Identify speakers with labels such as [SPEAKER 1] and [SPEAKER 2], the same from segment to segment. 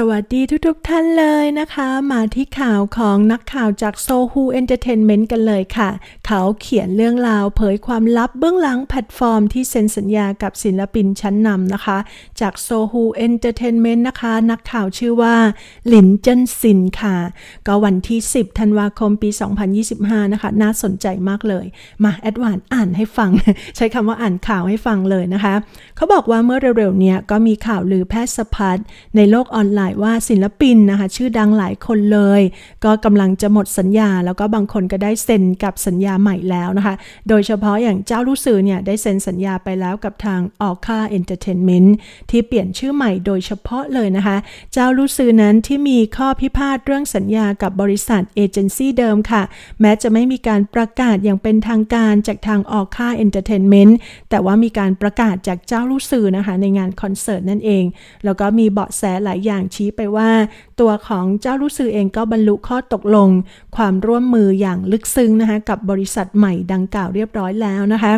[SPEAKER 1] สวัสดีทุกๆทท่านเลยนะคะ มาที่ข่าวของนักข่าวจากโซฮูเอนเตอร์เทนเมนต์กันเลยค่ะ เขาเขียนเรื่องราวเผยความลับเบื้องหลังแพลตฟอร์มที่เซ็นสัญญากับศิลปินชั้นนำนะคะ จากโซฮูเอนเตอร์เทนเมนต์นะคะ นักข่าวชื่อว่า หลินเจินซินค่ะ ก็วันที่ 10 ธันวาคมปี 2025 นะคะ น่าสนใจมากเลย มาแอดวานอ่านให้ฟัง ใช้คำว่าอ่านข่าวให้ฟังเลยนะคะ เขาบอกว่าเมื่อเร็วๆเนี้ยก็มีข่าวลือแพร่สะพัดในโลกออนไลน์ว่าศิลปินนะคะชื่อดังหลายคนเลย ก็กำลังจะหมดสัญญา แล้วก็บางคนก็ได้เซ็นกับสัญญาใหม่แล้วนะคะ โดยเฉพาะอย่างเจ้ารู้สื่อเนี่ยได้เซ็นสัญญาไปแล้วกับทางออค่าเอนเตอร์เทนเมนต์ที่เปลี่ยนชื่อใหม่โดยเฉพาะเลยนะคะ เจ้ารู้สื่อนั้นที่มีข้อพิพาทเรื่องสัญญากับบริษัทเอเจนซี่เดิมค่ะ แม้จะไม่มีการประกาศอย่างเป็นทางการจากทางออค่าเอนเตอร์เทนเมนต์แต่ว่ามีการประกาศจากเจ้ารู้สื่อนะคะในงานคอนเสิร์ตนั่นเอง แล้วก็มีเบาะแสหลายอย่างชี้ไปว่า ตัวของเจ้ารู้สื่อเองก็บรรลุข้อตกลง ความร่วมมืออย่างลึกซึ้งนะคะกับบริษัทใหม่ดังกล่าวเรียบร้อยแล้วนะคะ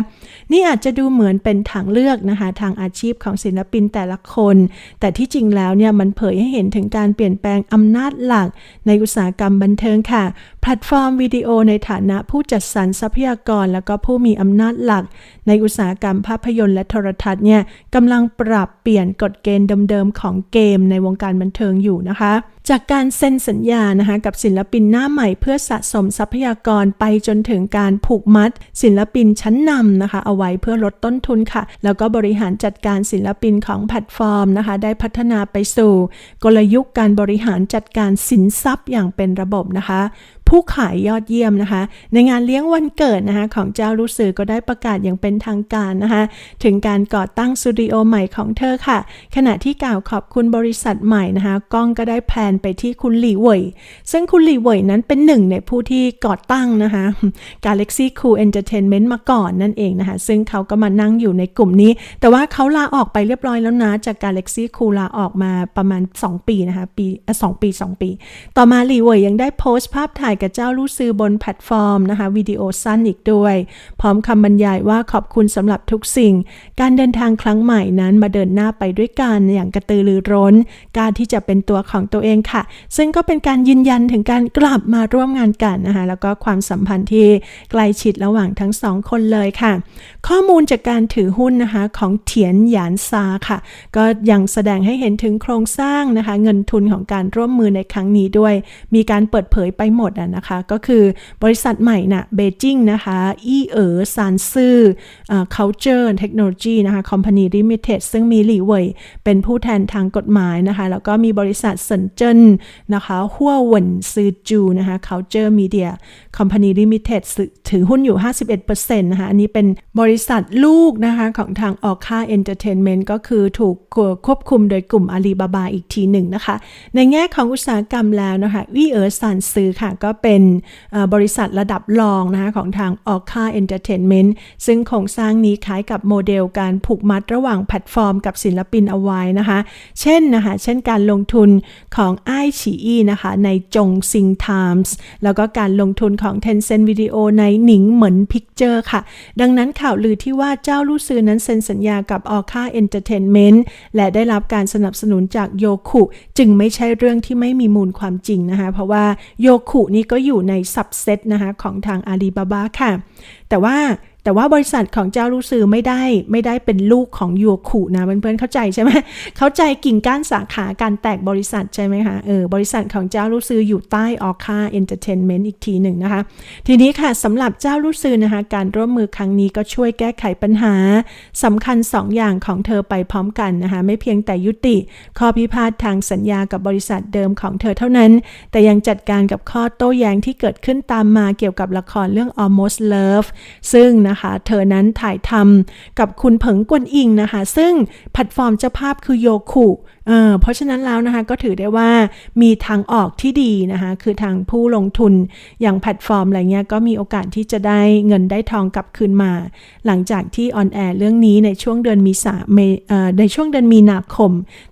[SPEAKER 1] นี่อาจจะดูเหมือนเป็นทางเลือกนะคะทางอาชีพของศิลปินแต่ละคน แต่ที่จริงแล้วเนี่ยมันเผยให้เห็นถึงการเปลี่ยนแปลงอำนาจหลักในอุตสาหกรรมบันเทิงค่ะแพลตฟอร์มวิดีโอในฐานะผู้จัดสรรทรัพยากร แล้วก็ผู้มีอำนาจหลัก ในอุตสาหกรรมภาพยนตร์และโทรทัศน์เนี่ยกำลังปรับเปลี่ยนกฎเกณฑ์เดิมๆของเกมในวงการบันเทิงอยู่นะคะ จากการเซ็นสัญญานะคะกับศิลปินหน้าใหม่เพื่อสะสมทรัพยากรไปจนถึงการผูกมัด ศิลปินชั้นนำนะคะ เอาไว้เพื่อลดต้นทุนค่ะ แล้วก็บริหารจัดการศิลปินของแพลตฟอร์มนะคะ ได้พัฒนาไปสู่ กลยุทธ์การบริหารจัดการสินทรัพย์อย่างเป็นระบบนะคะ ผู้ขายยอดเยี่ยมนะคะ ในงานเลี้ยงวันเกิดนะคะของเจ้ารู้สื่อก็ได้ประกาศอย่างเป็นทางการนะคะถึงการก่อตั้งสตูดิโอใหม่ของเธอค่ะ ขณะที่กล่าวขอบคุณบริษัทใหม่นะคะกล้องก็ได้แพลนไปที่คุณหลี่เหวยซึ่งคุณหลี่เหวยนั้นเป็นหนึ่งในผู้ที่ก่อตั้งนะคะ Galaxy Cool Entertainment มาก่อนนั่นเองนะคะ ซึ่งเขาก็มานั่งอยู่ในกลุ่มนี้ แต่ว่าเขาลาออกไปเรียบร้อยแล้วนะจาก Galaxy Cool ลาออกมาประมาณ 2 ปีนะคะปีเอ่อสองปี 2 ปี ต่อมาหลี่เหวยยังได้โพสต์ภาพถ่ายกับเจ้าลู่ซือบนแพลตฟอร์มนะคะวิดีโอสั้นอีกด้วย พร้อมคำบรรยายว่าขอบคุณสำหรับทุกสิ่ง การเดินทางครั้งใหม่นั้นมาเดินหน้าไปด้วยกันอย่างกระตือรือร้น การที่จะเป็นตัวของตัวเองค่ะ ซึ่งก็เป็นการยืนยันถึงการกลับมาร่วมงานกันนะคะแล้วก็ความสัมพันธ์ที่ใกล้ชิดระหว่างทั้งสองคนเลยค่ะ ข้อมูลจากการถือหุ้นนะคะของเถียนหยานซาค่ะ ก็ยังแสดงให้เห็นถึงโครงสร้างนะคะ เงินทุนของการร่วมมือในครั้งนี้ด้วย มีการเปิดเผยไปหมดอะนะคะ ก็คือบริษัทใหม่นะเบจิงนะคะอีเอ๋อซานซื่อเอ่อ culture technology นะคะ company limited ซึ่งมีหลี่เหวยเป็นผู้แทนทางกฎหมายนะคะ แล้วก็มีบริษัทเซินเจิ้นนะคะหัวเหวนซือจูนะคะ culture media company limited ถือหุ้นอยู่ 51%นะคะ อันนี้เป็นบริษัทลูกนะคะ ของทางออค่า entertainment ก็คือถูกควบคุมโดยกลุ่มอาลีบาบาอีกทีหนึ่งนะคะ ในแง่ของอุตสาหกรรมแล้วนะคะวีเอ๋อซานซือค่ะก็เป็นบริษัทระดับรองนะคะของทางออค่า entertainment ซึ่งโครงสร้างนี้คล้ายกับโมเดลการผูกมัดระหว่างแพลตฟอร์มกับศิลปินเอาไว้นะคะ เช่นนะคะเช่นการลงทุนของไอฉีอีนะคะในจงซิงไทมส์แล้วก็การลงทุนของ Tencent Video ในหนิงเหมินพิกเจอร์ค่ะ ดังนั้นข่าวลือที่ว่าเจ้าลู่ซือนั้นเซ็นสัญญากับออค่าเอนเตอร์เทนเมนต์และได้รับการสนับสนุนจากโยคุ จึงไม่ใช่เรื่องที่ไม่มีมูลความจริงนะคะ เพราะว่าโยคุนี่ก็อยู่ในซับเซตนะคะของทางอาลีบาบาค่ะ แต่ว่า แต่ว่าบริษัทของเจ้าลูซือไม่ได้ไม่ได้เป็นลูกของโยคุนะเพื่อนๆเข้าใจใช่ไหมเข้าใจกิ่งก้านสาขาการแตกบริษัทใช่ไหมคะเออบริษัทของเจ้าลูซืออยู่ใต้ออคาเอนเตอร์เทนเมนต์อีกทีหนึ่งนะคะ ทีนี้ค่ะสำหรับเจ้าลูซือนะคะการร่วมมือครั้งนี้ก็ช่วยแก้ไขปัญหาสำคัญ 2 อย่างของเธอไปพร้อมกันนะคะไม่เพียงแต่ยุติข้อพิพาททางสัญญากับบริษัทเดิมของเธอเท่านั้น แต่ยังจัดการกับข้อโต้แย้งที่เกิดขึ้นตามมาเกี่ยวกับละครเรื่อง Almost Love ซึ่งนะคะ เธอนั้นถ่ายทำกับคุณเผิงกวนอิงนะคะ ซึ่งแพลตฟอร์มเจ้าภาพคือโยคุ เออเพราะฉะนั้นแล้วนะคะก็ถือได้ว่ามีทางออกที่ดีนะคะคือทางผู้ลงทุนอย่างแพลตฟอร์มอะไรเงี้ยก็มีโอกาสที่จะได้เงินได้ทองกลับคืนมา หลังจากที่ออนแอร์เรื่องนี้ในช่วงเดือนมีสาเมในช่วงเดือนมีนาคม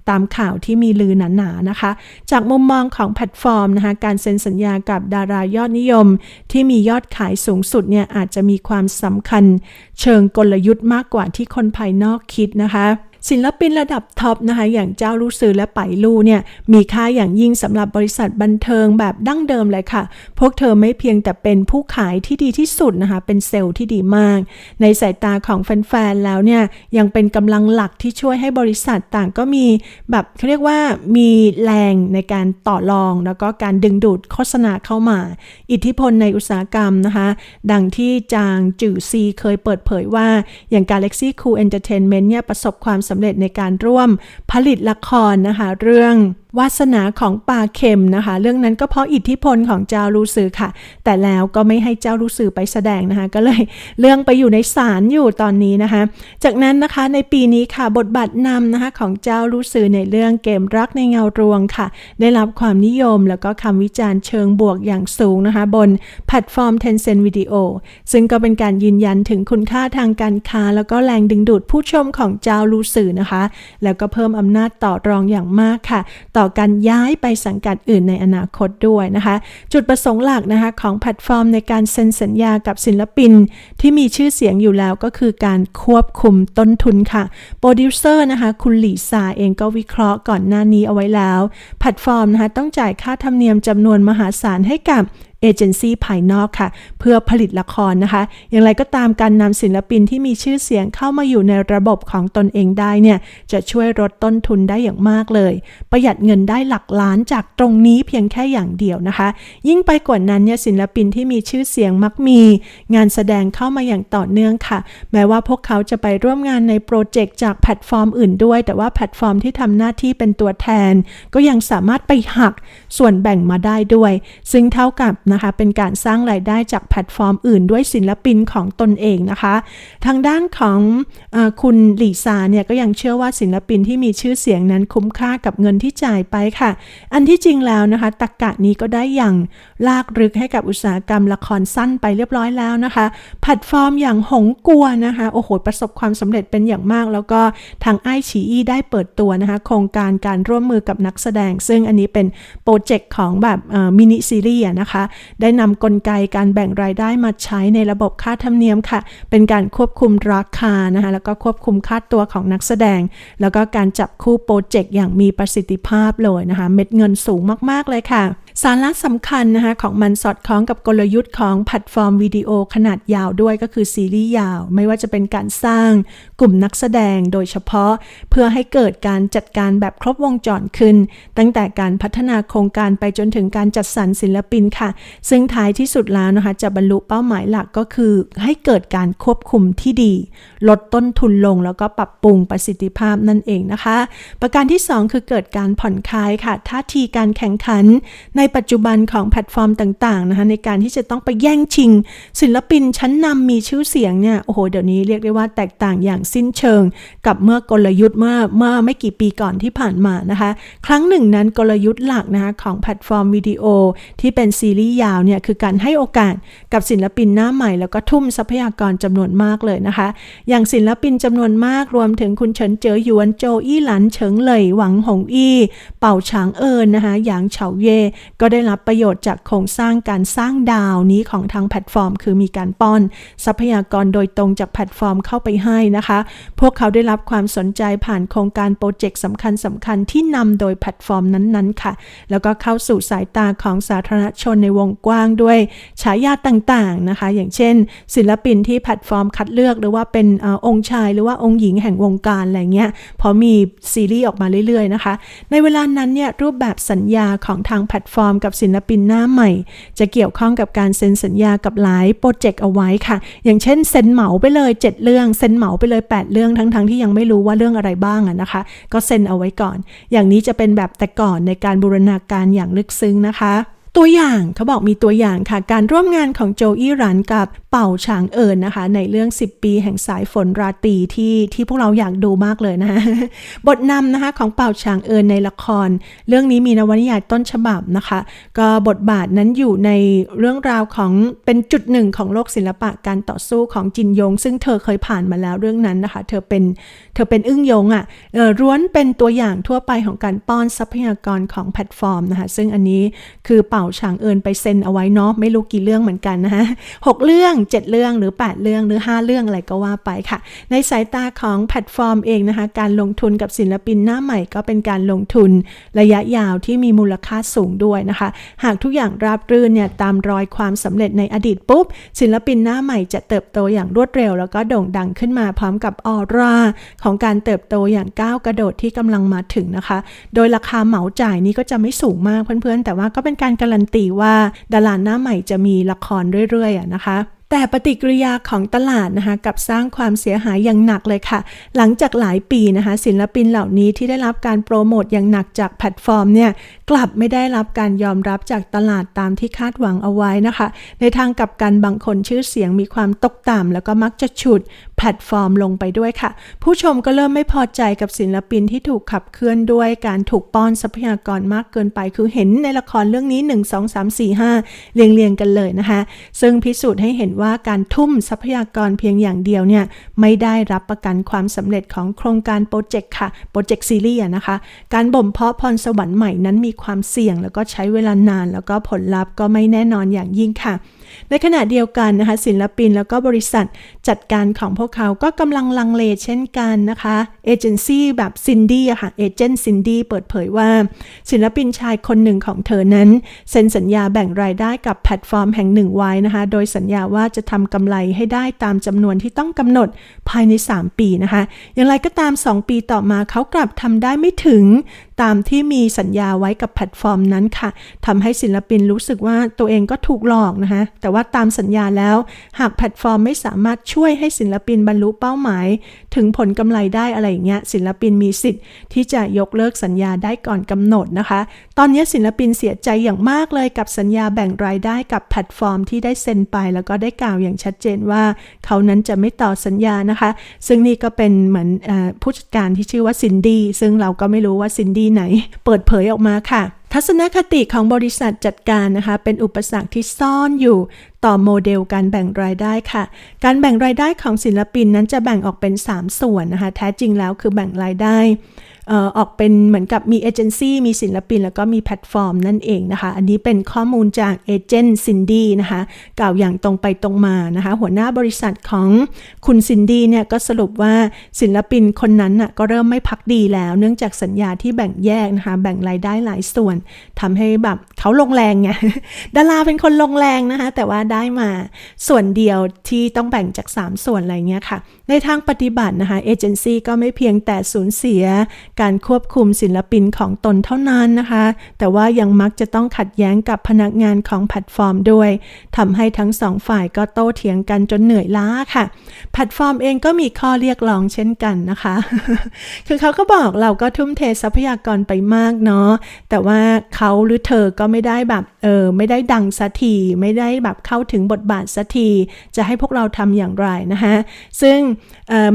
[SPEAKER 1] ตามข่าวที่มีลือหนาๆนะคะ จากมุมมองของแพลตฟอร์มนะคะการเซ็นสัญญากับดารายอดนิยม ที่มียอดขายสูงสุดเนี่ยอาจจะมีความสำคัญเชิงกลยุทธ์มากกว่าที่คนภายนอกคิดนะคะ ศิลปินระดับท็อปนะคะอย่างเจ้าลูซือและไปลู่เนี่ยมีค่าอย่างยิ่งสำหรับบริษัทบันเทิงแบบดั้งเดิมเลยค่ะ พวกเธอไม่เพียงแต่เป็นผู้ขายที่ดีที่สุดนะคะเป็นเซลล์ที่ดีมาก ในสายตาของแฟนๆแล้วเนี่ยยังเป็นกำลังหลักที่ช่วยให้บริษัทต่างก็มีแบบเขาเรียกว่ามีแรงในการต่อรอง แล้วก็การดึงดูดโฆษณาเข้ามา อิทธิพลในอุตสาหกรรมนะคะ ดังที่จางจื่อซีเคยเปิดเผยว่าอย่าง Galaxy Cool Entertainment เนี่ยประสบความสำเร็จในการร่วมผลิตละครนะคะ เรื่องวาสนาของปลาเค็มนะคะ เรื่องนั้นก็เพราะอิทธิพลของเจ้าลูซือค่ะ แต่แล้วก็ไม่ให้เจ้าลูซือไปแสดงนะคะ ก็เลยเรื่องไปอยู่ในศาลอยู่ตอนนี้นะคะ จากนั้นนะคะในปีนี้ค่ะบทบาทนำนะคะของเจ้าลูซือในเรื่องเกมรักในเงารวงค่ะ ได้รับความนิยมแล้วก็คำวิจารณ์เชิงบวกอย่างสูงนะคะ บนแพลตฟอร์ม Tencent Video ซึ่งก็เป็นการยืนยันถึงคุณค่าทางการค้า แล้วก็แรงดึงดูดผู้ชมของเจ้าลูซือนะคะ แล้วก็เพิ่มอำนาจต่อรองอย่างมากค่ะต่อการย้ายไปสังกัดอื่นในอนาคตด้วยนะคะ จุดประสงค์หลักนะคะของแพลตฟอร์มในการเซ็นสัญญากับศิลปิน ที่มีชื่อเสียงอยู่แล้วก็คือการควบคุมต้นทุนค่ะ โปรดิวเซอร์นะคะคุณหลีซาเองก็วิเคราะห์ก่อนหน้านี้เอาไว้แล้ว แพลตฟอร์มนะคะต้องจ่ายค่าธรรมเนียมจำนวนมหาศาลให้กับ เอเจนซี่ภายนอกค่ะ เพื่อผลิตละครนะคะ อย่างไรก็ตามการนำศิลปินที่มีชื่อเสียงเข้ามาอยู่ในระบบของตนเองได้เนี่ยจะช่วยลดต้นทุนได้อย่างมากเลย ประหยัดเงินได้หลักล้านจากตรงนี้เพียงแค่อย่างเดียวนะคะ ยิ่งไปกว่านั้นเนี่ยศิลปินที่มีชื่อเสียงมักมี งานแสดงเข้ามาอย่างต่อเนื่องค่ะ แม้ว่าพวกเขาจะไปร่วมงานในโปรเจกต์จากแพลตฟอร์มอื่นด้วย แต่ว่าแพลตฟอร์มที่ทำหน้าที่เป็นตัวแทน ก็ยังสามารถไปหักส่วนแบ่งมาได้ด้วย ซึ่งเท่ากับนะคะ เป็นการสร้างรายได้จากแพลตฟอร์มอื่นด้วยศิลปินของตนเองนะคะ ทางด้านของอคุณหลี่ซาเนี่ยก็ยังเชื่อว่าศิลปินที่มีชื่อเสียงนั้นคุ้มค่ากับเงินที่จ่ายไปค่ะ อันที่จริงแล้วนะคะตรกกะนี้ก็ได้อย่างลากลึกให้กับอุตสาหกรรมละครสั้นไปเรียบร้อยแล้วนะคะ แพลตฟอร์มอย่างหงกัวนะคะโอ้โหประสบความสำเร็จเป็นอย่างมาก แล้วก็ทางไอชีอีได้เปิดตัวนะคะ โครงการการร่วมมือกับนักแสดง ซึ่งอันนี้เป็นโปรเจกต์ของแบบมินิซีรีส์นะคะได้นำกลไกการแบ่งรายได้มาใช้ในระบบค่าธรรมเนียมค่ะ เป็นการควบคุมราคานะคะแล้วก็ควบคุมค่าตัวของนักแสดง แล้วก็การจับคู่โปรเจกต์อย่างมีประสิทธิภาพเลยนะคะ เม็ดเงินสูงมาก ๆ เลยค่ะ สาระสำคัญนะคะของมันสอดคล้องกับกลยุทธ์ของแพลตฟอร์มวิดีโอขนาดยาวด้วยก็คือซีรีส์ยาว ไม่ว่าจะเป็นการสร้างกลุ่มนักแสดงโดยเฉพาะ เพื่อให้เกิดการจัดการแบบครบวงจรขึ้น ตั้งแต่การพัฒนาโครงการไปจนถึงการจัดสรรศิลปินค่ะ ซึ่งท้ายที่สุดแล้วนะคะจะบรรลุเป้าหมายหลักก็คือ ให้เกิดการควบคุมที่ดี ลดต้นทุนลงแล้วก็ปรับปรุงประสิทธิภาพนั่นเองนะคะ ประการที่ 2 คือเกิดการผ่อนคลายค่ะท่าทีการแข่งขันในปัจจุบันของแพลตฟอร์มต่างๆนะคะในการที่จะต้องไปแย่งชิง ศิลปินชั้นนำมีชื่อเสียงเนี่ยโอ้โหเดี๋ยวนี้เรียกได้ว่าแตกต่างอย่างสิ้นเชิง กับเมื่อกลยุทธ์เมื่อเมื่อไม่กี่ปีก่อนที่ผ่านมานะคะ ครั้งหนึ่งนั้นกลยุทธ์หลักนะคะของแพลตฟอร์มวิดีโอ ที่เป็นซีรีส์ยาวเนี่ยคือการให้โอกาสกับศิลปินหน้าใหม่ แล้วก็ทุ่มทรัพยากรจำนวนมากเลยนะคะ อย่างศิลปินจำนวนมากรวมถึงคุณเฉินเจ๋อหยวนโจอี้หลันเฉิงเหลยหวังหงอี้ เป่าฉางเอินนะคะหยางเฉาเย่ก็ได้รับประโยชน์จากโครงสร้างการสร้างดาวนี้ของทางแพลตฟอร์ม คือมีการป้อน ทรัพยากรโดยตรงจากแพลตฟอร์มเข้าไปให้นะคะ พวกเขาได้รับความสนใจผ่านโครงการโปรเจกต์สำคัญสำคัญที่นำโดยแพลตฟอร์มนั้นๆค่ะ แล้วก็เข้าสู่สายตาของสาธารณชนในวงกว้างด้วยฉายาต่างๆนะคะ อย่างเช่น ศิลปินที่แพลตฟอร์มคัดเลือกหรือว่าเป็นอองค์ชายหรือว่าองค์หญิงแห่งวงการอะไรเงี้ยพอมีซีรีส์ออกมาเรื่อยๆนะคะ ในเวลานั้นเนี่ยรูปแบบสัญญาของทางแพลตฟอร์มกับศิลปินหน้าใหม่ จะเกี่ยวข้องกับการเซ็นสัญญากับหลายโปรเจกต์เอาไว้ค่ะ อย่างเช่นเซ็นเหมาไปเลย 7 เรื่อง เซ็นเหมาไปเลย 8 เรื่องทั้งๆทที่ยังไม่รู้ว่าเรื่องอะไรบ้างอะนะคะ ก็เซ็นเอาไว้ก่อน อย่างนี้จะเป็นแบบแต่ก่อนในการบูรณาการอย่างลึกซึ้งนะคะ ตัวอย่างเขาบอกมีตัวอย่างค่ะ การร่วมงานของโจอี้รันกับเป่าฉางเอิญนะคะ ในเรื่อง 10 ปีแห่งสายฝนราตรีที่ที่พวกเราอยากดูมากเลยนะคะบทนำนะคะของเป่าฉางเอิญในละคร เรื่องนี้มีนวนิยายต้นฉบับนะคะ ก็บทบาทนั้นอยู่ในเรื่องราวของเป็นจุดหนึ่งของโลกศิลปะการต่อสู้ของจินยง ซึ่งเธอเคยผ่านมาแล้วเรื่องนั้นนะคะ เธอเป็นเธอเป็นอึ้งยงอะ่ะร้วนเป็นตัวอย่างทั่วไปของการป้อนทรัพยากรของแพลตฟอร์มนะคะซึ่งอันนี้คือเป่าฉางเอินไปเซ็นเอาไว้เนาะไม่รู้กี่เรื่องเหมือนกันนะคะหกเรื่อง 7 เรื่องหรือ 8 เรื่องหรือ 5 เรื่องอะไรก็ว่าไปค่ะ ในสายตาของแพลตฟอร์มเองนะคะ การลงทุนกับศิลปินหน้าใหม่ก็เป็นการลงทุนระยะยาวที่มีมูลค่าสูงด้วยนะคะ หากทุกอย่างราบรื่นเนี่ยตามรอยความสำเร็จในอดีตปุ๊บ ศิลปินหน้าใหม่จะเติบโตอย่างรวดเร็ว แล้วก็โด่งดังขึ้นมาพร้อมกับออร่าของการเติบโตอย่างก้าวกระโดดที่กำลังมาถึงนะคะ โดยราคาเหมาจ่ายนี้ก็จะไม่สูงมากเพื่อนๆ แต่ว่าก็เป็นการการันตีว่าดาราหน้าใหม่จะมีละครเรื่อยๆอะนะคะ แต่ปฏิกิริยาของตลาดนะคะกับสร้างความเสียหายอย่างหนักเลยค่ะ หลังจากหลายปีนะคะ ศิลปินเหล่านี้ที่ได้รับการโปรโมทอย่างหนักจากแพลตฟอร์มเนี่ยกลับไม่ได้รับการยอมรับจากตลาดตามที่คาดหวังเอาไว้นะคะ ในทางกลับกันบางคนชื่อเสียงมีความตกต่ำแล้วก็มักจะฉุดแพลตฟอร์มลงไปด้วยค่ะ ผู้ชมก็เริ่มไม่พอใจกับศิลปินที่ถูกขับเคลื่อนด้วยการถูกป้อนทรัพยากรมากเกินไป คือเห็นในละครเรื่องนี้ 1 2 3 4 5 เรียงเรียงกันเลยนะคะ ซึ่งพิสูจน์ให้เห็นว่าการทุ่มทรัพยากรเพียงอย่างเดียวเนี่ยไม่ได้รับประกันความสำเร็จของโครงการโปรเจกต์ค่ะโปรเจกต์ซีรีส์นะคะ การบ่มเพาะพรสวรรค์ใหม่นั้นมีความเสี่ยง แล้วก็ใช้เวลานาน แล้วก็ผลลัพธ์ก็ไม่แน่นอนอย่างยิ่งค่ะ ในขณะเดียวกันนะคะศิลปินแล้วก็บริษัทจัดการของพวกเขาก็กำลังลังเลเช่นกันนะคะเอเจนซี่แบบซินดี้อะค่ะเอเจนต์ซินดี้เปิดเผยว่า ศิลปินชายคนหนึ่งของเธอนั้นเซ็นสัญญาแบ่งรายได้กับแพลตฟอร์มแห่งหนึ่งไว้นะคะ โดยสัญญาว่าจะทำกำไรให้ได้ตามจำนวนที่ต้องกำหนดภายใน 3 ปีนะคะ อย่างไรก็ตาม 2 ปีต่อมาเขากลับทำได้ไม่ถึง ตามที่มีสัญญาไว้กับแพลตฟอร์มนั้นค่ะทำให้ศิลปินรู้สึกว่าตัวเองก็ถูกหลอกนะคะแต่ว่าตามสัญญาแล้ว หากแพลตฟอร์มไม่สามารถช่วยให้ศิลปินบรรลุเป้าหมาย ถึงผลกำไรได้อะไรอย่างเงี้ยศิลปินมีสิทธิ์ที่จะยกเลิกสัญญาได้ก่อนกำหนดนะคะ ตอนนี้ศิลปินเสียใจอย่างมากเลยกับสัญญาแบ่งรายได้กับแพลตฟอร์มที่ได้เซ็นไป แล้วก็ได้กล่าวอย่างชัดเจนว่า เขานั้นจะไม่ต่อสัญญานะคะ ซึ่งนี่ก็เป็นเหมือนอผู้จัดการที่ชื่อว่าซินดี้ซึ่งเราก็ไม่รู้ว่าซินดี้ไหน เปิดเผยออกมาค่ะ ทัศนคติของบริษัทจัดการนะคะ เป็นอุปสรรคที่ซ่อนอยู่ ต่อโมเดลการแบ่งรายได้ค่ะ การแบ่งรายได้ของศิลปินนั้นจะแบ่งออกเป็น 3 ส่วนนะคะ แท้จริงแล้วคือแบ่งรายได้อออกเป็นเหมือนกับมีเอเจนซี่มีศิลปิน แล้วก็มีแพลตฟอร์มนั่นเองนะคะ อันนี้เป็นข้อมูลจากเอเจนต์ซินดี้นะคะกล่าวอย่างตรงไปตรงมานะคะ หัวหน้าบริษัทของคุณซินดี้เนี่ยก็สรุปว่าศิลปินคนนั้นน่ะก็เริ่มไม่พักดีแล้ว เนื่องจากสัญญาที่แบ่งแยกนะคะ แบ่งรายได้หลายส่วนทำให้แบบเขาลงแรงไงดาราเป็นคนลงแรงนะคะ แต่ว่าได้มาส่วนเดียวที่ต้องแบ่งจาก 3 ส่วนอะไรเงี้ยค่ะ ในทางปฏิบัตินะคะเอเจนซี่ก็ไม่เพียงแต่สูญเสีย การควบคุมศิลปินของตนเท่านั้นนะคะ แต่ว่ายังมักจะต้องขัดแย้งกับพนักงานของแพลตฟอร์มด้วยทำให้ทั้งสองฝ่ายก็โต้เถียงกันจนเหนื่อยล้าค่ะ แพลตฟอร์มเองก็มีข้อเรียกร้องเช่นกันนะคะ คือเขาก็บอกเราก็ทุ่มเททรัพยากรไปมากเนาะแต่ว่าเขาหรือเธอก็ไม่ได้แบบเออไม่ได้ดังสักทีไม่ได้แบบเข้าถึงบทบาทสักที จะให้พวกเราทำอย่างไรนะคะซึ่ง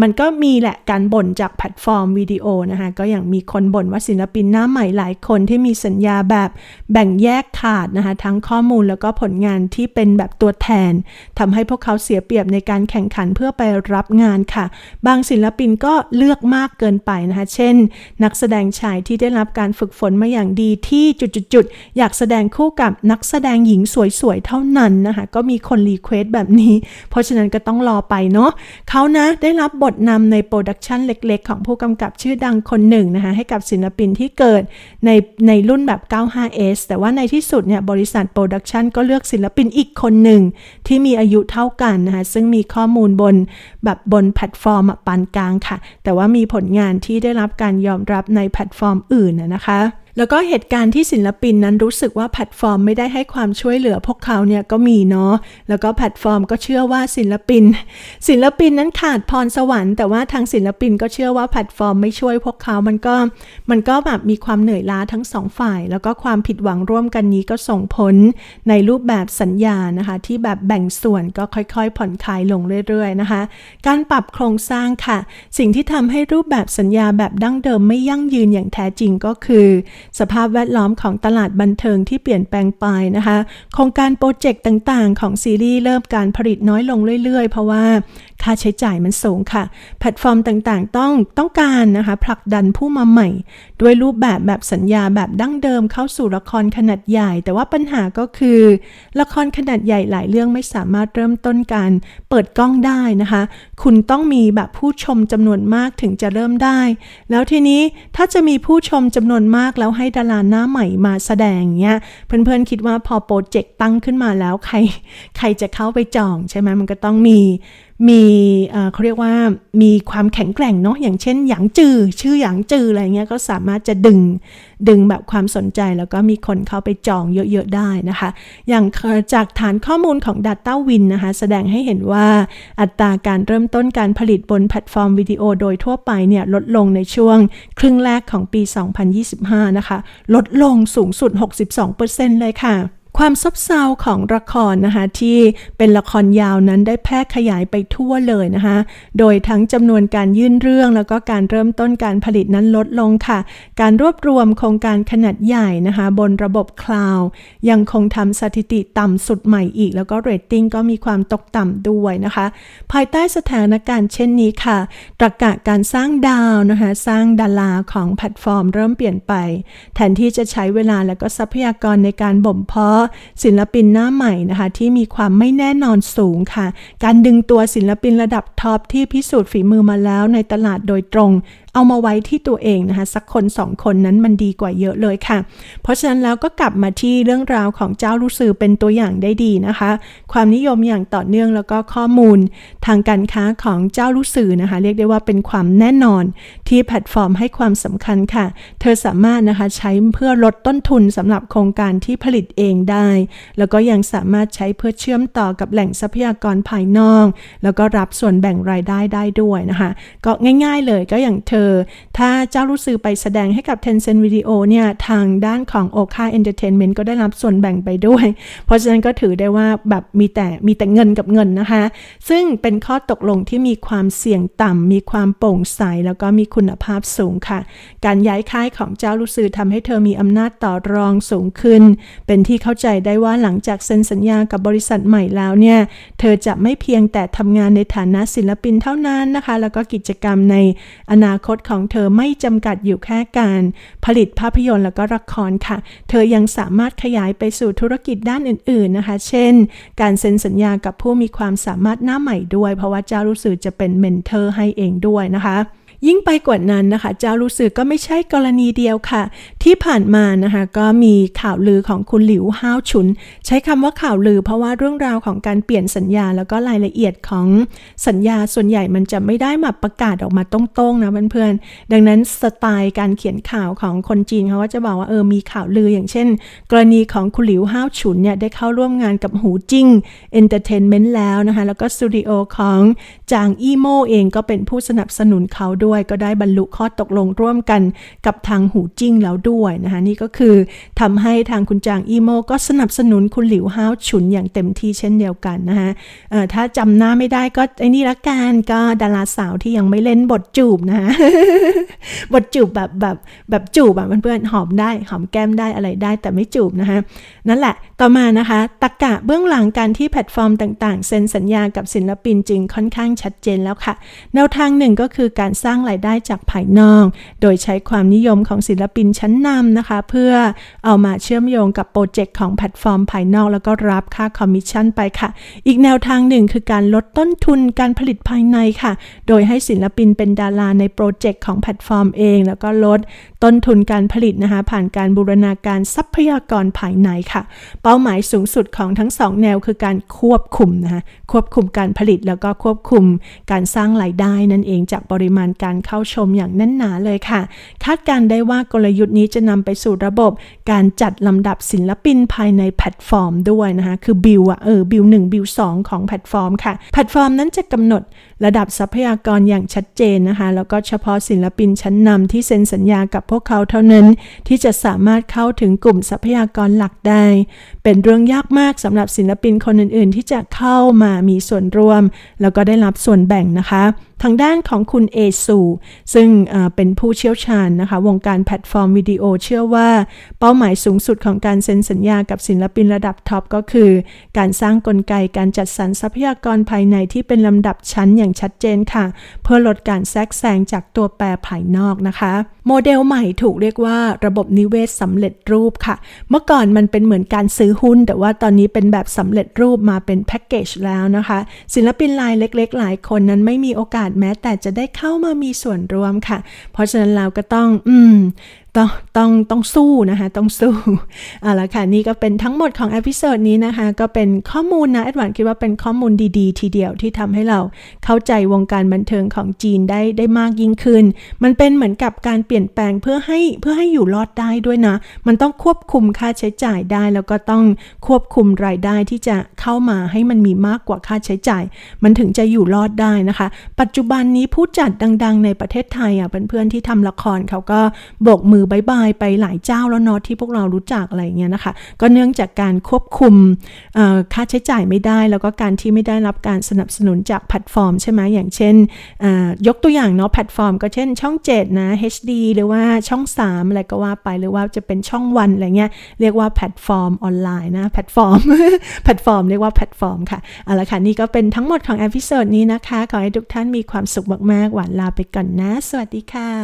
[SPEAKER 1] มันก็มีแหละการบ่นจากแพลตฟอร์มวิดีโอนะคะก็อย่างมีคนบ่นว่าศิลปินหน้าใหม่หลายคนที่มีสัญญาแบบแบ่งแยกขาดนะคะทั้งข้อมูลแล้วก็ผลงานที่เป็นแบบตัวแทนทำให้พวกเขาเสียเปรียบในการแข่งขันเพื่อไปรับงานค่ะ บางศิลปินก็เลือกมากเกินไปนะคะเช่น นักแสดงชายที่ได้รับการฝึกฝนมาอย่างดีที่จุดๆอยากแสดงคู่กับนักแสดงหญิงสวยๆเท่านั้นนะคะก็มีคนรีเควสแบบนี้ เพราะฉะนั้นก็ต้องรอไปเนาะเขานะได้รับบทนำในโปรดักชันเล็กๆ ของผู้กำกับชื่อดังคนหนึ่งนะคะ ให้กับศิลปินที่เกิดในในรุ่นแบบ 95S แต่ว่าในที่สุดเนี่ยบริษัทโปรดักชันก็เลือกศิลปินอีกคนหนึ่ง ที่มีอายุเท่ากันนะคะ ซึ่งมีข้อมูลบนแบบบนแพลตฟอร์มปานกลางค่ะ แต่ว่ามีผลงานที่ได้รับการยอมรับในแพลตฟอร์มอื่นนะคะ แล้วก็เหตุการณ์ที่ศิลปินนั้นรู้สึกว่าแพลตฟอร์มไม่ได้ให้ความช่วยเหลือพวกเขาเนี่ยก็มีเนาะ แล้วก็แพลตฟอร์มก็เชื่อว่าศิลปิน ศิลปินนั้นขาดพรสวรรค์แต่ว่าทางศิลปินก็เชื่อว่าแพลตฟอร์มไม่ช่วยพวกเขา มันก็มันก็แบบมีความเหนื่อยล้าทั้งสองฝ่าย แล้วก็ความผิดหวังร่วมกันนี้ก็ส่งผลในรูปแบบสัญญานะคะ ที่แบบแบ่งส่วนก็ค่อยๆ ผ่อนคลายลงเรื่อยๆนะคะ การปรับโครงสร้างค่ะ สิ่งที่ทำให้รูปแบบสัญญาแบบดั้งเดิมไม่ยั่งยืนอย่างแท้จริงก็คือสภาพแวดล้อมของตลาดบันเทิงที่เปลี่ยนแปลงไปนะคะโครงการโปรเจกต์ต่างๆ ของซีรีส์เริ่มการผลิตน้อยลงเรื่อยๆ เพราะว่าค่าใช้จ่ายมันสูงค่ะ แพลตฟอร์มต่างๆ ต้องต้องการนะคะผลักดันผู้มาใหม่ ด้วยรูปแบบแบบสัญญาแบบดั้งเดิมเข้าสู่ละครขนาดใหญ่ แต่ว่าปัญหาก็คือ ละครขนาดใหญ่หลายเรื่องไม่สามารถเริ่มต้นการเปิดกล้องได้นะคะ คุณต้องมีแบบผู้ชมจำนวนมากถึงจะเริ่มได้ แล้วทีนี้ถ้าจะมีผู้ชมจำนวนมากแล้วให้ดาราหน้าใหม่มาแสดงเงี้ยเพื่อนๆคิดว่าพอโปรเจกต์ตั้งขึ้นมาแล้วใคร ใครจะเข้าไปจองใช่ไหมมันก็ต้องมี มีเขาเรียกว่ามีความแข็งแกร่งเนาะอย่างเช่นหยางจือ ชื่อหยางจืออะไรเงี้ยก็สามารถจะดึงดึงแบบความสนใจแล้วก็มีคนเข้าไปจองเยอะ ๆ ได้นะคะ อย่างจากฐานข้อมูลของ Data Win นะคะ แสดงให้เห็นว่าอัตราการเริ่มต้นการผลิตบนแพลตฟอร์มวิดีโอโดยทั่วไปเนี่ยลดลงในช่วงครึ่งแรกของปี 2025 นะคะ ลดลงสูงสุด 62%เลยค่ะ ความซบเซาของละครนะคะที่เป็นละครยาวนั้นได้แพร่ขยายไปทั่วเลยนะคะโดยทั้งจำนวนการยื่นเรื่องแล้วก็การเริ่มต้นการผลิตนั้นลดลงค่ะ การรวบรวมโครงการขนาดใหญ่นะคะบนระบบคลาวด์ยังคงทำสถิติต่ำสุดใหม่อีก แล้วก็เรตติ้งก็มีความตกต่ำด้วยนะคะ ภายใต้สถานการณ์เช่นนี้ค่ะตรกกะการสร้างดาวนะคะสร้างดาราของแพลตฟอร์ม เริ่มเปลี่ยนไป แทนที่จะใช้เวลาและก็ทรัพยากรในการบ่มเพาะศิลปินหน้าใหม่นะคะ ที่มีความไม่แน่นอนสูงค่ะ การดึงตัวศิลปินระดับท็อปที่พิสูจน์ฝีมือมาแล้วในตลาดโดยตรง เอามาไว้ที่ตัวเองนะคะ สักคนสองคนนั้นมันดีกว่าเยอะเลยค่ะ เพราะฉะนั้นแล้วก็กลับมาที่เรื่องราวของเจ้าลูซือเป็นตัวอย่างได้ดีนะคะ ความนิยมอย่างต่อเนื่องแล้วก็ข้อมูล ทางการค้าของเจ้าลูซือนะคะ เรียกได้ว่าเป็นความแน่นอนที่แพลตฟอร์มให้ความสำคัญค่ะ เธอสามารถนะคะใช้เพื่อลดต้นทุนสำหรับโครงการที่ผลิตเองได้ แล้วก็ยังสามารถใช้เพื่อเชื่อมต่อกับแหล่งทรัพยากรภายนอก แล้วก็รับส่วนแบ่งรายได้ได้ด้วยนะคะ ก็ง่าย ๆเลยก็อย่างเธอถ้าเจ้ารู้สื่อไปแสดงให้กับ Tencent Video เนี่ย ทางด้านของ Oka Entertainment ก็ได้รับส่วนแบ่งไปด้วย เพราะฉะนั้นก็ถือได้ว่าแบบมีแต่มีแต่เงินกับเงินนะคะ ซึ่งเป็นข้อตกลงที่มีความเสี่ยงต่ำ มีความโปร่งใส แล้วก็มีคุณภาพสูงค่ะ การย้ายค่ายของเจ้ารู้สื่อทำให้เธอมีอำนาจต่อรองสูงขึ้น เป็นที่เข้าใจได้ว่าหลังจากเซ็นสัญญากับบริษัทใหม่แล้วเนี่ย เธอจะไม่เพียงแต่ทำงานในฐานะศิลปินเท่านั้นนะคะ แล้วก็กิจกรรมในอนาคตของเธอไม่จำกัดอยู่แค่การผลิตภาพยนตร์แล้วก็ละครค่ะ เธอยังสามารถขยายไปสู่ธุรกิจด้านอื่นๆนะคะ เช่น การเซ็นสัญญากับผู้มีความสามารถหน้าใหม่ด้วย เพราะว่าเจ้ารู้สึกจะเป็นเมนเทอร์ให้เองด้วยนะคะ ยิ่งไปกว่านั้นนะคะ เจ้ารู้สึกก็ไม่ใช่กรณีเดียวค่ะ ที่ผ่านมานะคะก็มีข่าวลือของคุณหลิวห้าวฉุน ใช้คำว่าข่าวลือเพราะว่าเรื่องราวของการเปลี่ยนสัญญา แล้วก็รายละเอียดของสัญญาส่วนใหญ่มันจะไม่ได้มาประกาศออกมาตรงๆนะเพื่อนๆดังนั้นสไตล์การเขียนข่าวของคนจีนเขาก็จะบอกว่าเออมีข่าวลืออย่างเช่น กรณีของคุณหลิวห้าวฉุนเนี่ยได้เข้าร่วมงานกับหูจิ้งเอนเตอร์เทนเมนต์แล้วนะคะแล้วก็สตูดิโอของจางอีโมเองก็เป็นผู้สนับสนุนเขาด้วยก็ได้บรรลุข้อตกลงร่วมกันกับทางหูจิ้งแล้วด้วยนะคะนี่ก็คือทำให้ทางคุณจางอีโมก็สนับสนุนคุณหลิวห้าวฉุนอย่างเต็มที่เช่นเดียวกันนะคะถ้าจำหน้าไม่ได้ก็ไอ้นี่ละกันก็ดาราสาวที่ยังไม่เล่นบทจูบนะคะบทจูบแบบแบบแบบจูบแบบเพื่อนๆหอมได้หอมแก้มได้อะไรได้แต่ไม่จูบนะคะนั่นแหละต่อมานะคะตะกะเบื้องหลังการที่แพลตฟอร์มต่างๆ เซ็นสัญญากับศิลปินจริงค่อนข้างชัดเจนแล้วค่ะ แนวทางหนึ่งก็คือการสร้างรายได้จากภายนอก โดยใช้ความนิยมของศิลปินชั้นนำนะคะ เพื่อเอามาเชื่อมโยงกับโปรเจกต์ของแพลตฟอร์มภายนอก แล้วก็รับค่าคอมมิชชั่นไปค่ะ อีกแนวทางหนึ่งคือการลดต้นทุนการผลิตภายในค่ะ โดยให้ศิลปินเป็นดาราในโปรเจกต์ของแพลตฟอร์มเอง แล้วก็ลดต้นทุนการผลิตนะคะ ผ่านการบูรณาการทรัพยากรภายในค่ะ เป้าหมายสูงสุดของทั้งสองแนวคือการควบคุมนะคะควบคุมการผลิตแล้วก็ควบคุมการสร้างรายได้นั่นเองจากปริมาณการเข้าชมอย่างแน่นหนาเลยค่ะ คาดการได้ว่ากลยุทธ์นี้จะนำไปสู่ระบบ การจัดลำดับศิลปินภายในแพลตฟอร์มด้วยนะคะ คือบิลอะเออบิลหนึ่งบิลสองของแพลตฟอร์มค่ะ แพลตฟอร์มนั้นจะกำหนดระดับทรัพยากรอย่างชัดเจนนะคะ แล้วก็เฉพาะศิลปินชั้นนำที่เซ็นสัญญากับพวกเขาเท่านั้น ที่จะสามารถเข้าถึงกลุ่มทรัพยากรหลักได้ เป็นเรื่องยากมากสำหรับศิลปินคนอื่น ๆ ที่จะเข้ามามีส่วนร่วม แล้วก็ได้รับส่วนแบ่งนะคะ ทางด้านของคุณเอซุซึ่งเป็นผู้เชี่ยวชาญนะคะ วงการแพลตฟอร์มวิดีโอเชื่อว่า เป้าหมายสูงสุดของการเซ็นสัญญากับศิลปินระดับท็อปก็คือ การสร้างกลไกการจัดสรรทรัพยากรภายในที่เป็นลำดับชั้นอย่างชัดเจนค่ะ เพื่อลดการแทรกแซงจากตัวแปรภายนอกนะคะ โมเดลใหม่ถูกเรียกว่าระบบนิเวศสำเร็จรูปค่ะ เมื่อก่อนมันเป็นเหมือนการซื้อหุ้น แต่ว่าตอนนี้เป็นแบบสำเร็จรูปมาเป็นแพ็กเกจแล้วนะคะ ศิลปินรายเล็ก ๆ หลายคนนั้นไม่มีโอกาสแม้แต่จะได้เข้ามามีส่วนร่วมค่ะ เพราะฉะนั้นเราก็ต้อง อืม ต้องต้องต้องสู้นะคะ ต้องสู้เอาละค่ะนี่ก็เป็นทั้งหมดของเอพิโซดนี้นะคะ ก็เป็นข้อมูลนะแอดวานคิดว่าเป็นข้อมูลดีๆ ทีเดียวที่ทำให้เราเข้าใจวงการบันเทิงของจีนได้ได้มากยิ่งขึ้น มันเป็นเหมือนกับการเปลี่ยนแปลงเพื่อให้เพื่อให้อยู่รอดได้ด้วยนะ มันต้องควบคุมค่าใช้จ่ายได้ แล้วก็ต้องควบคุมรายได้ที่จะเข้ามาให้มันมีมากกว่าค่าใช้จ่าย มันถึงจะอยู่รอดได้นะคะ ปัจจุบันนี้ผู้จัดดัง ๆ ในประเทศไทยอะเพื่อนๆที่ทำละครเขาก็โบกมือบายบายไปหลายเจ้าแล้วเนาะที่พวกเรารู้จักอะไรเงี้ยนะคะ ก็เนื่องจากการควบคุมค่าใช้จ่ายไม่ได้ แล้วก็การที่ไม่ได้รับการสนับสนุนจากแพลตฟอร์มใช่ไหมอย่างเช่น ยกตัวอย่างเนาะแพลตฟอร์มก็เช่นช่อง 7 นะ HD หรือว่าช่อง 3 อะไรก็ว่าไปหรือว่าจะเป็นช่องวันอะไรเงี้ยเรียกว่าแพลตฟอร์มออนไลน์นะแพลตฟอร์มแพลตฟอร์มเรียกว่าแพลตฟอร์มค่ะเอาละค่ะนี่ก็เป็นทั้งหมดของเอพิโซดนี้นะคะ ขอให้ทุกท่านมีความสุขมากๆ หวานลาไปก่อนนะ สวัสดีค่ะ